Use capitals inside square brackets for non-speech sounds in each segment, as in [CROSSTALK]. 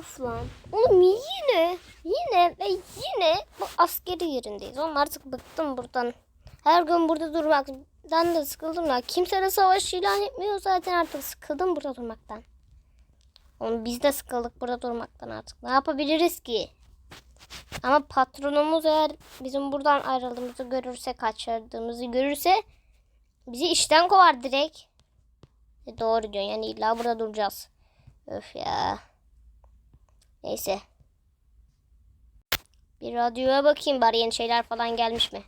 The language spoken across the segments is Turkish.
Of lan. Oğlum yine, yine ve yine bu askeri yerindeyiz. Oğlum artık bıktım buradan. Her gün burada durmaktan da sıkıldım ya. Kimse de savaş ilan etmiyor zaten artık. Sıkıldım burada durmaktan. Oğlum biz de sıkıldık burada durmaktan artık. Ne yapabiliriz ki? Ama patronumuz eğer bizim buradan ayrıldığımızı görürse, kaçırdığımızı görürse bizi işten kovar direkt. E doğru diyorsun yani illa burada duracağız. Öf ya. Neyse. Bir radyoya bakayım bari yeni şeyler falan gelmiş mi?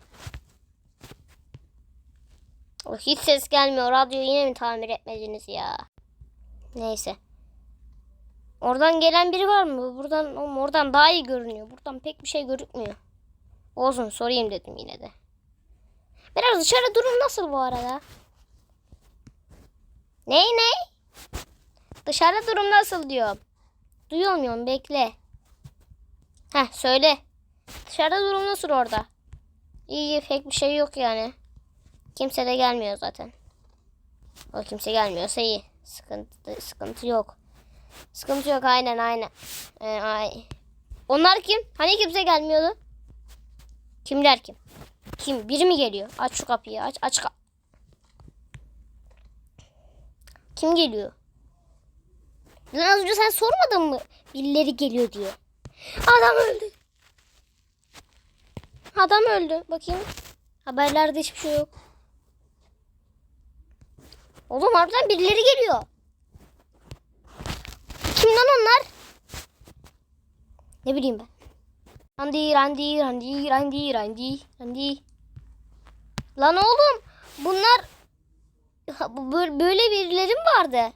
O hiç ses gelmiyor. Radyoyu yine mi tamir etmediniz ya? Neyse. Oradan gelen biri var mı? Buradan oradan daha iyi görünüyor. Buradan pek bir şey görünmüyor. Olsun sorayım dedim yine de. Biraz dışarı durum nasıl bu arada? Ney ney? Dışarı durum nasıl diyorum. Duyuyor muyum? Bekle. Heh söyle. Dışarıda durum nasıl orada? İyi pek bir şey yok yani. Kimse de gelmiyor zaten. O kimse gelmiyorsa iyi. Sıkıntı, sıkıntı yok. Sıkıntı yok aynen aynen. Ee, ay. Onlar kim? Hani kimse gelmiyordu? Kimler kim? Kim? Biri mi geliyor? Aç şu kapıyı aç aç ka- Kim geliyor? Lan az önce sen sormadın mı? Birileri geliyor diye. Adam öldü. Adam öldü. Bakayım. Haberlerde hiçbir şey yok. Oğlum harbiden birileri geliyor. Kim lan onlar? Ne bileyim ben. Randi, Randi, Randi, Randi, Randi, Randi. Lan oğlum bunlar böyle birileri mi vardı?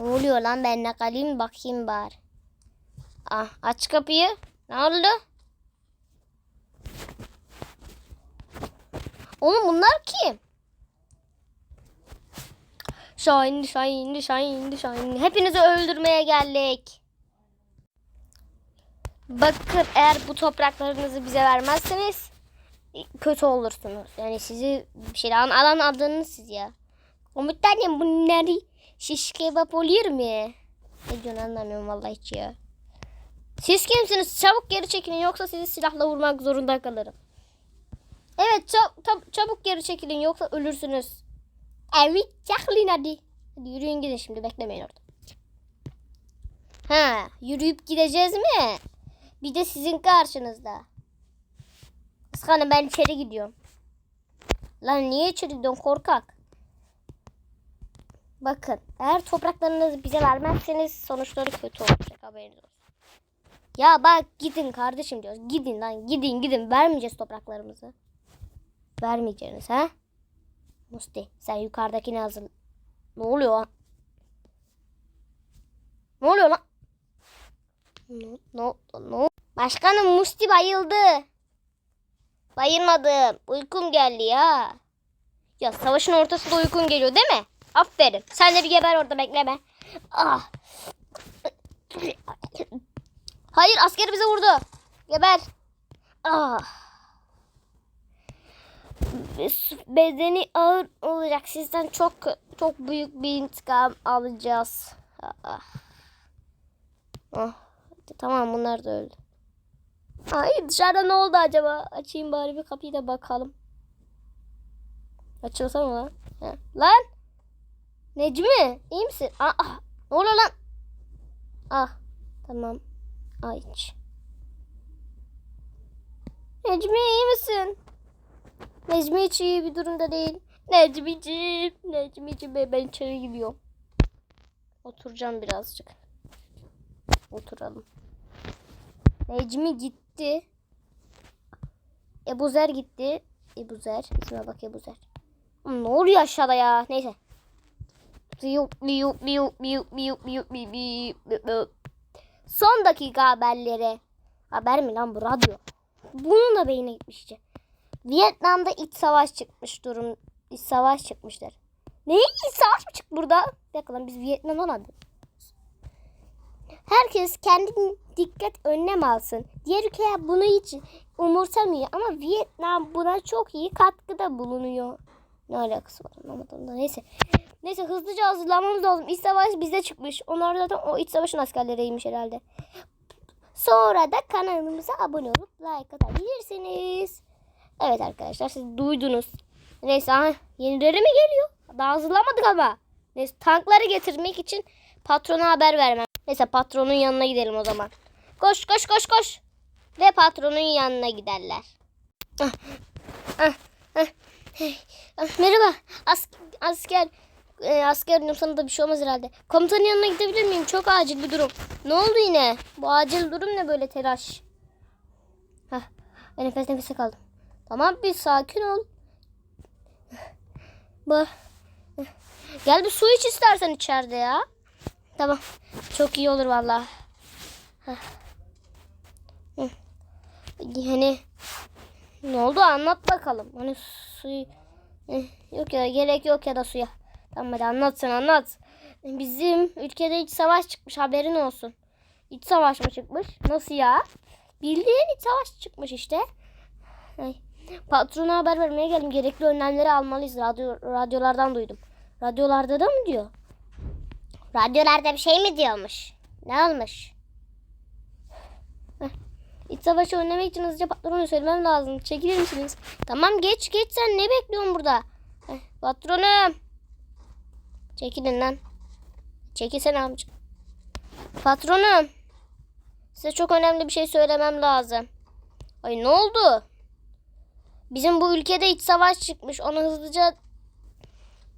Ne oluyor lan ben ne kalayım bakayım bari. Ah aç kapıyı. Ne oldu? Oğlum bunlar kim? Şahin, Şahin, Şahin, Şahin. Hepinizi öldürmeye geldik. Bakın eğer bu topraklarınızı bize vermezseniz kötü olursunuz. Yani sizi bir şey alan, adınız siz ya. Komutanım bunları şiş kebap oluyor mu? Ne diyorsun anlamıyorum vallahi hiç ya. Siz kimsiniz? Çabuk geri çekilin yoksa sizi silahla vurmak zorunda kalırım. Evet çab- tab- çabuk geri çekilin yoksa ölürsünüz. Evet çekilin hadi. Hadi yürüyün gidin şimdi beklemeyin orada. Ha yürüyüp gideceğiz mi? Bir de sizin karşınızda. Kıskanım ben içeri gidiyorum. Lan niye içeri gidiyorsun korkak? Bakın eğer topraklarınızı bize vermezseniz sonuçları kötü olacak haberiniz olsun. Ya bak gidin kardeşim diyoruz. Gidin lan gidin gidin vermeyeceğiz topraklarımızı. Vermeyeceğiniz ha? Musti sen yukarıdakini hazır. Ne oluyor lan? Ne oluyor lan? Ne, ne, ne? Başkanım Musti bayıldı. Bayılmadım. Uykum geldi ya. Ya savaşın ortasında uykun geliyor değil mi? Aferin. Sen de bir geber orada bekleme. Ah. Hayır asker bize vurdu. Geber. Ah. Bedeni ağır olacak. Sizden çok çok büyük bir intikam alacağız. Ah. Ah. Tamam bunlar da öldü. Ay dışarıda ne oldu acaba? Açayım bari bir kapıyı da bakalım. Açılsana lan. Ha. Lan. Necmi iyi misin? Ah, ah. Ne oluyor lan? Ah tamam. Ay. Necmi iyi misin? Necmi hiç iyi bir durumda değil. Necmiciğim. Necmiciğim ben içeri gidiyorum. Oturacağım birazcık. Oturalım. Necmi gitti. Ebuzer gitti. Ebuzer. İsme bak Ebuzer. Ne oluyor aşağıda ya? Neyse. Son dakika haberleri. Haber mi lan bu radyo? Bunun da beyine gitmiş işte. Vietnam'da iç savaş çıkmış durum. İç savaş çıkmışlar. Ne? İç savaş mı çıktı burada? Bir dakika lan biz Vietnam'dan aldık. Herkes kendi dikkat önlem alsın. Diğer ülkeler bunu hiç umursamıyor ama Vietnam buna çok iyi katkıda bulunuyor. Ne alakası var anlamadım da neyse. Neyse hızlıca hazırlanmamız lazım. İç savaş bize çıkmış. Onlar zaten o iç savaşın askerleriymiş herhalde. Sonra da kanalımıza abone olup like atabilirsiniz. Evet arkadaşlar siz duydunuz. Neyse ha, yenileri mi geliyor? Daha hazırlamadık ama. Neyse tankları getirmek için patrona haber vermem. Neyse patronun yanına gidelim o zaman. Koş koş koş koş. Ve patronun yanına giderler. Ah, ah, ah, ah, merhaba As asker. E, asker diyorum sana da bir şey olmaz herhalde. Komutanın yanına gidebilir miyim? Çok acil bir durum. Ne oldu yine? Bu acil durum ne böyle telaş? Hah, nefes nefese kaldım. Tamam bir sakin ol. Bu. Gel bir su iç istersen içeride ya. Tamam. Çok iyi olur vallahi. Hah. Ne oldu anlat bakalım. Hani suyu Eh, yok ya gerek yok ya da suya. Tamam hadi anlat sen anlat. Bizim ülkede iç savaş çıkmış haberin olsun. İç savaş mı çıkmış? Nasıl ya? Bildiğin iç savaş çıkmış işte. Ay. Patrona haber vermeye geldim. Gerekli önlemleri almalıyız. Radyo, radyolardan duydum. Radyolarda da mı diyor? Radyolarda bir şey mi diyormuş? Ne olmuş? İç savaşı önlemek için hızlıca patronu söylemem lazım. Çekilir misiniz? Tamam geç geç sen ne bekliyorsun burada? Patronum. Çekilin lan. Çekilsene amca. Patronum. Size çok önemli bir şey söylemem lazım. Ay ne oldu? Bizim bu ülkede iç savaş çıkmış. Onu hızlıca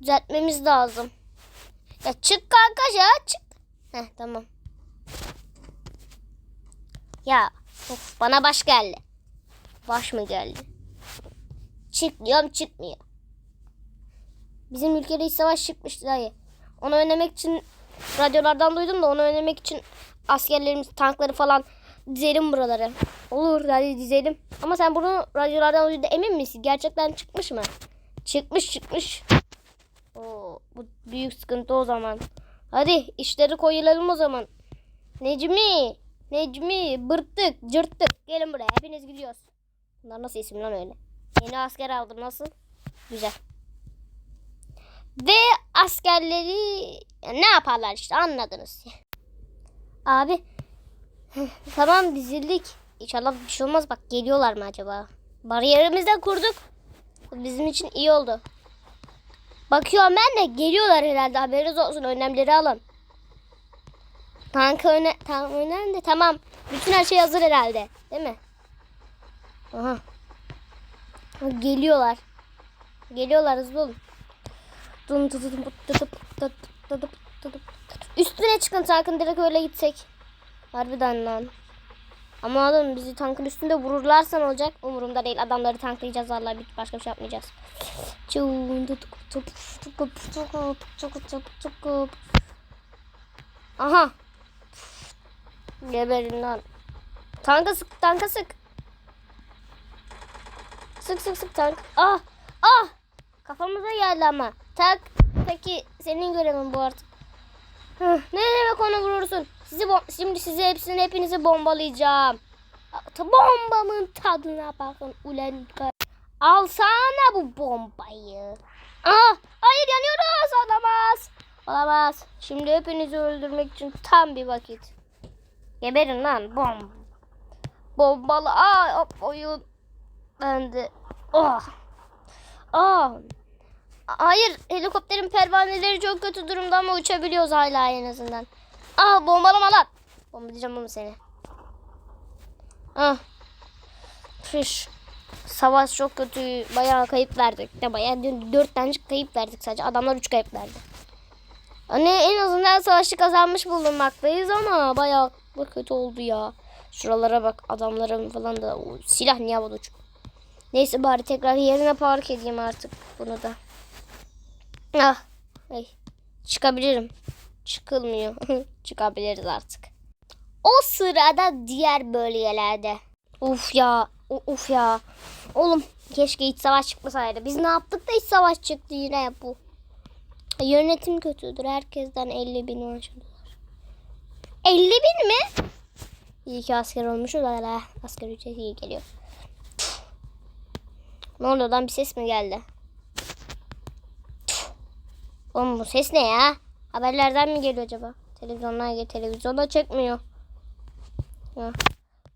düzeltmemiz lazım. Ya çık kanka ya çık. Heh tamam. Ya of, bana baş geldi. Baş mı geldi? Çık diyorum çıkmıyor. Bizim ülkede iç savaş çıkmış dayı. Onu önlemek için radyolardan duydum da onu önlemek için askerlerimiz tankları falan dizelim buraları. Olur hadi dizelim. Ama sen bunu radyolardan duydun emin misin? Gerçekten çıkmış mı? Çıkmış çıkmış. Oo, bu büyük sıkıntı o zaman. Hadi işleri koyulalım o zaman. Necmi, Necmi, bırttık, cırttık. Gelin buraya hepiniz gidiyoruz. Bunlar nasıl isim lan öyle? Yeni asker aldım nasıl? Güzel. Ve askerleri ne yaparlar işte anladınız. [LAUGHS] Abi [LAUGHS] tamam dizildik. İnşallah bir şey olmaz bak geliyorlar mı acaba? Bariyerimizi de kurduk. Bizim için iyi oldu. Bakıyorum ben de geliyorlar herhalde haberiniz olsun önlemleri alın. Tank öne tam önemli. Tamam. Bütün her şey hazır herhalde. Değil mi? Aha. Geliyorlar. Geliyorlar hızlı olun. Üstüne çıkın tankın direkt öyle gitsek. Harbiden lan. Ama adam bizi tankın üstünde vururlarsa ne olacak? Umurumda değil. Adamları tanklayacağız vallahi bir başka bir şey yapmayacağız. Aha. Geberin lan. Tanka sık, tanka sık. Sık sık sık tank. Ah! Ah! Kafamıza geldi ama. Tak. Peki senin görevin bu artık. Ne demek onu vurursun? Sizi şimdi sizi hepsini hepinizi bombalayacağım. Bombamın tadına bakın ulen. Alsana bu bombayı. Ah! Hayır yanıyoruz. Olamaz. Olamaz. Şimdi hepinizi öldürmek için tam bir vakit. Geberin lan bom. Bombalı. Aa hop, oyun. Ben de. Oh. Aa. Hayır helikopterin pervaneleri çok kötü durumda ama uçabiliyoruz hala en azından. Ah bombalama lan. Bombalayacağım onu seni. Ah. Fiş. Savaş çok kötü. Bayağı kayıp verdik. De bayağı dört tane kayıp verdik sadece. Adamlar üç kayıp verdi. Hani en azından savaşı kazanmış bulunmaktayız ama bayağı bu kötü oldu ya. Şuralara bak adamların falan da o silah niye havada uçuyor? Neyse bari tekrar yerine park edeyim artık bunu da. Ah. Ay. Çıkabilirim. Çıkılmıyor. [LAUGHS] Çıkabiliriz artık. O sırada diğer bölgelerde. Uf ya. Uf ya. Oğlum keşke iç savaş çıkmasaydı. Biz ne yaptık da iç savaş çıktı yine bu. Yönetim kötüdür. Herkesten 50 bin maaş alıyorlar. 50 bin mi? İyi ki asker olmuşuz hala. Asker ücreti iyi geliyor. Ne oldu lan bir ses mi geldi? Oğlum bu ses ne ya? Haberlerden mi geliyor acaba? Televizyondan geliyor. Televizyonda çekmiyor. Ya.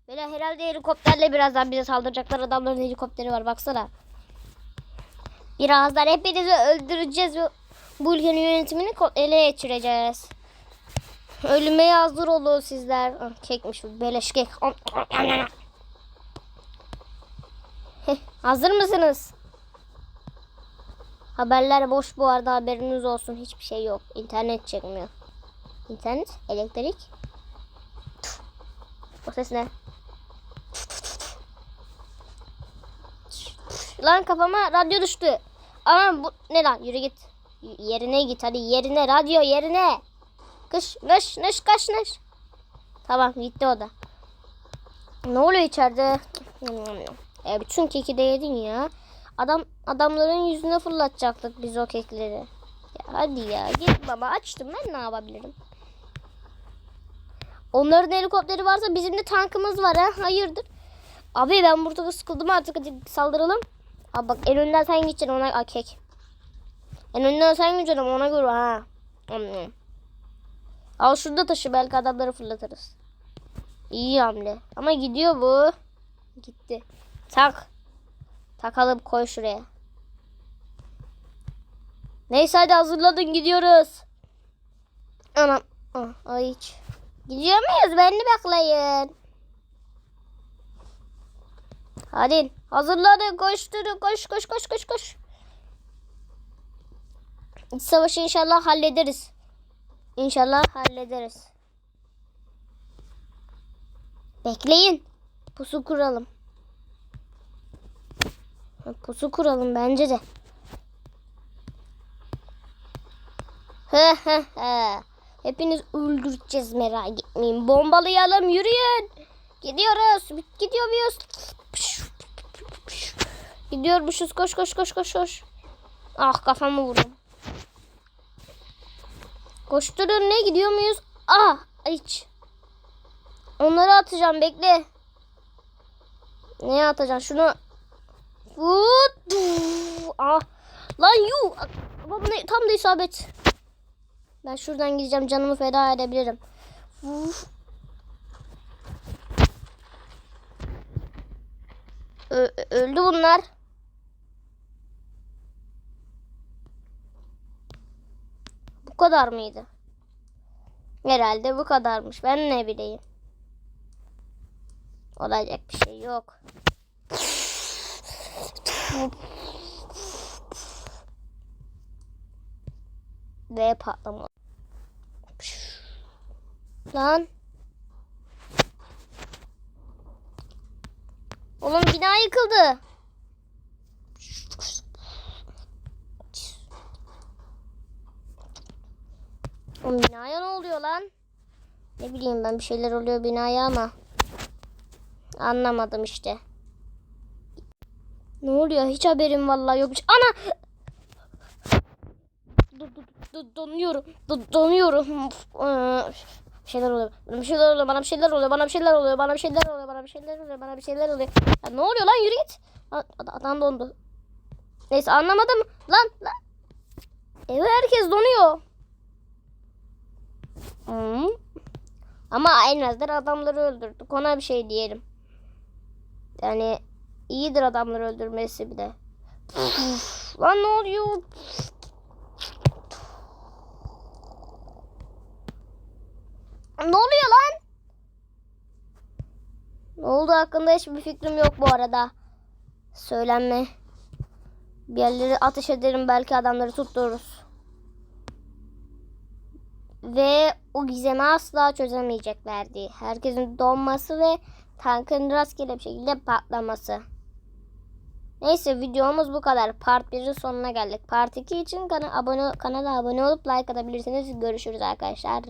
Böyle herhalde helikopterle birazdan bize saldıracaklar adamların helikopteri var baksana. Birazdan hepinizi öldüreceğiz bu ülkenin yönetimini ele geçireceğiz. Ölüme hazır olun sizler. Ah, Kekmiş bu beleş kek. Hazır mısınız? Haberler boş bu arada haberiniz olsun. Hiçbir şey yok. İnternet çekmiyor. İnternet, elektrik. O ses ne? Lan kafama radyo düştü. Ama bu ne lan? Yürü git. Yerine git hadi yerine radyo yerine. Kış nış nış kaş nış. Tamam gitti o da. Ne oluyor içeride? E, bütün keki de yedin ya. Adam adamların yüzüne fırlatacaktık biz o kekleri. Ya hadi ya git baba açtım ben ne yapabilirim? Onların helikopteri varsa bizim de tankımız var ha. Hayırdır? Abi ben burada sıkıldım artık hadi saldıralım. Abi bak en önden sen geçeceksin ona Aa, kek. En önden sen geçeceksin ama ona göre ha. Hmm. Al şurada taşı belki adamları fırlatırız. İyi hamle. Ama gidiyor bu. Gitti. Tak. Takalım koy şuraya. Neyse hadi hazırladın gidiyoruz. Anam. Ah, ay hiç. Gidiyor muyuz? Beni bekleyin. Hadi hazırladın koşturun koş koş koş koş koş. İç savaşı inşallah hallederiz. İnşallah hallederiz. Bekleyin. Pusu kuralım. Pusu kuralım bence de. He he he. Hepiniz öldüreceğiz merak etmeyin. Bombalayalım yürüyün. Gidiyoruz. Gidiyor muyuz? Gidiyormuşuz. Koş koş koş koş koş. Ah kafamı vurdum. Koşturun ne gidiyor muyuz? Ah hiç. Onları atacağım bekle. Neye atacaksın? Şunu. Vut. Ah. Lan yu. Tam da isabet. Ben şuradan gideceğim canımı feda edebilirim. Uf. Öldü bunlar. Bu kadar mıydı? Herhalde bu kadarmış. Ben ne bileyim. Olacak bir şey yok. Ve patlama. Lan. Oğlum bina yıkıldı. Oğlum binaya ne oluyor lan? Ne bileyim ben bir şeyler oluyor binaya ama. Anlamadım işte. Ne oluyor? Hiç haberim vallahi yok. Ana! Dur, dur, dur, donuyorum. Dur, donuyorum. Ee, Bir şeyler oluyor. Bana bir şeyler oluyor. Bana bir şeyler oluyor. Bana bir şeyler oluyor. Bana bir şeyler oluyor. Bana bir şeyler oluyor. Bana bir şeyler oluyor. Ya ne oluyor lan? Yürü git. Ad- ad- Adam dondu. Neyse anlamadım. Lan lan. Eve herkes donuyor. Hmm. Ama en azından adamları öldürdük. Ona bir şey diyelim. Yani iyidir adamları öldürmesi bir de. Lan ne oluyor? Ne oluyor lan? Ne oldu hakkında hiçbir fikrim yok bu arada. Söylenme. Bir yerleri ateş ederim belki adamları tuttururuz. Ve o gizemi asla çözemeyeceklerdi. Herkesin donması ve tankın rastgele bir şekilde patlaması. Neyse videomuz bu kadar. Part 1'in sonuna geldik. Part 2 için kana abone, kanala abone olup like atabilirsiniz. Görüşürüz arkadaşlar.